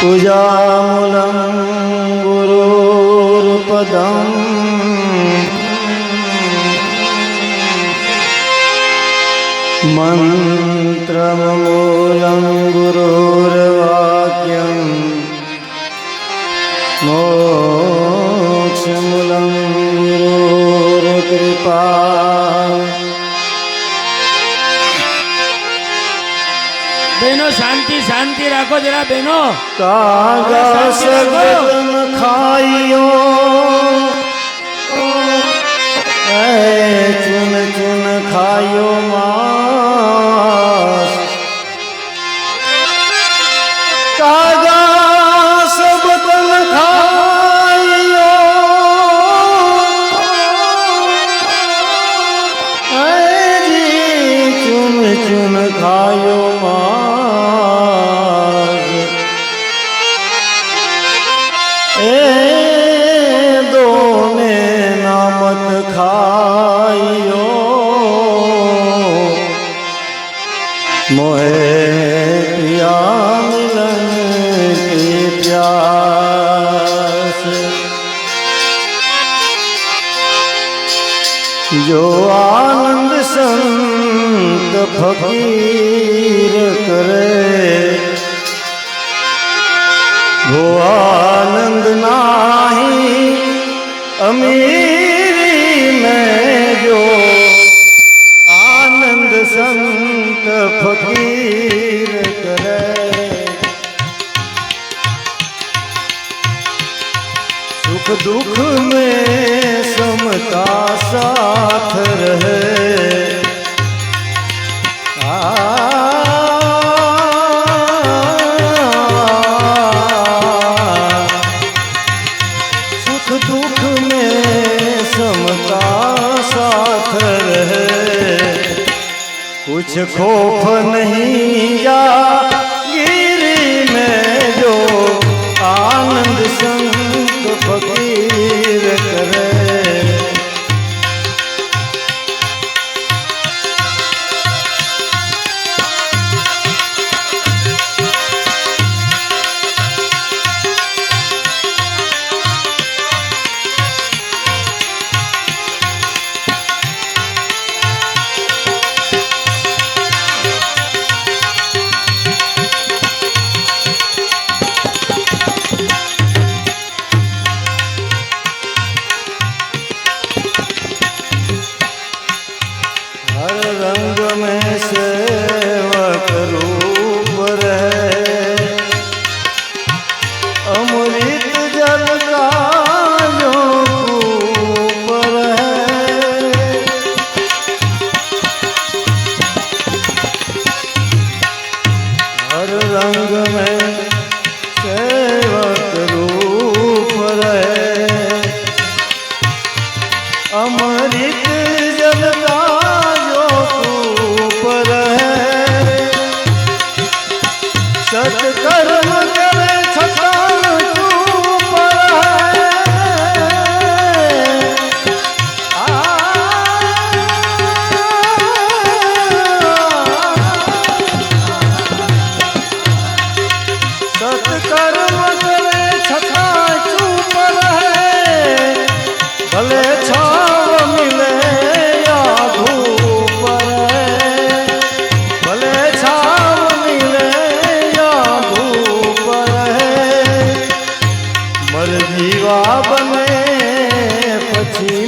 पूजामूलं गुरोर्पदम् मन्त्रमूलं गुरोर्वाक्यम् मोक्षमूलं શાંતિ રાખો જરા બહેનો. એ ચુન ચુન ખાયો જી ચુન ચુન ખાયો માસ સાથ રહે સુખ દુઃખ મે સમતા સાથ રહે કુછ ખોફ નહીં યા ગીરી મેં જો આનંદ સંગ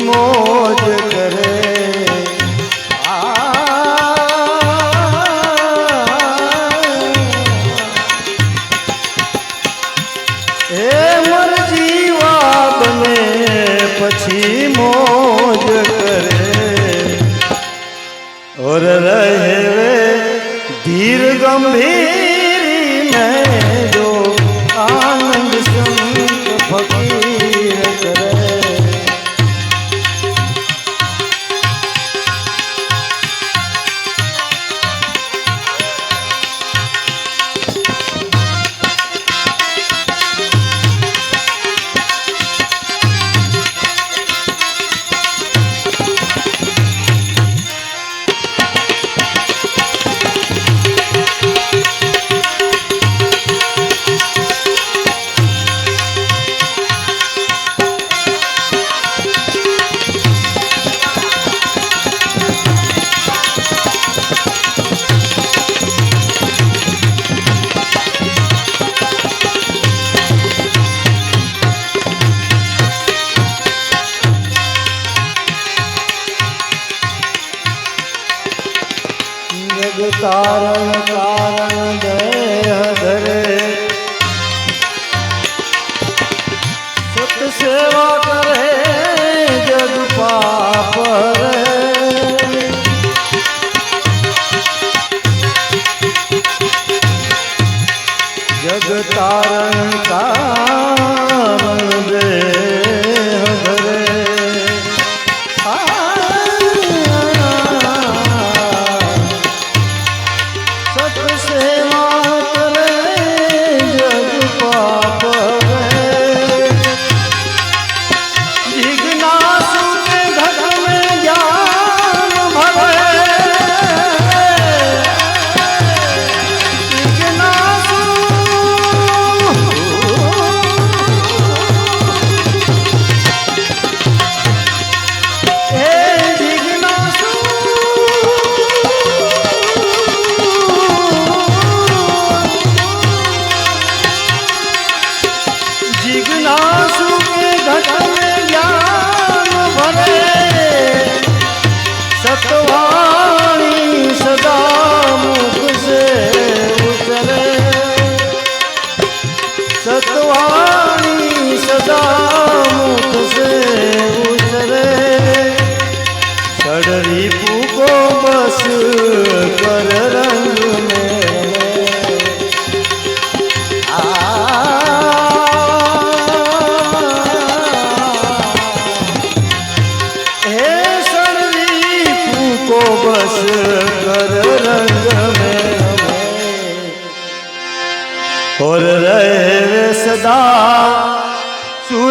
મોજ કરે. એ મર પછી મોજ કરે. ઓર રહે ધીર ગંભીર મેં જો આનંદ સંત ભગવાન સજ તારણ કારણ દેહ ધરે સત સેવા કરે જગ પાપ જગ તારણ કાર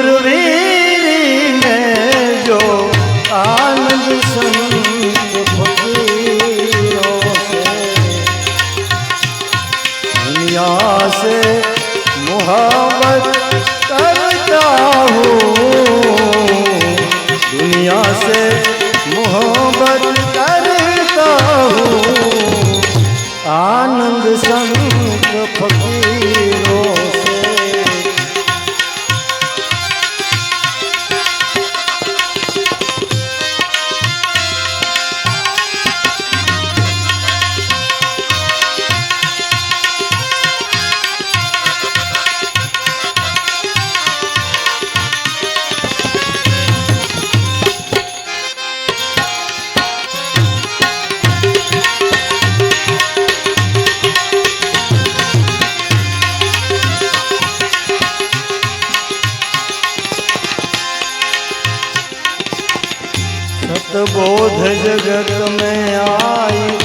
ગુરવીરીને જો આનંદ સંગ सतबोध जगत में आई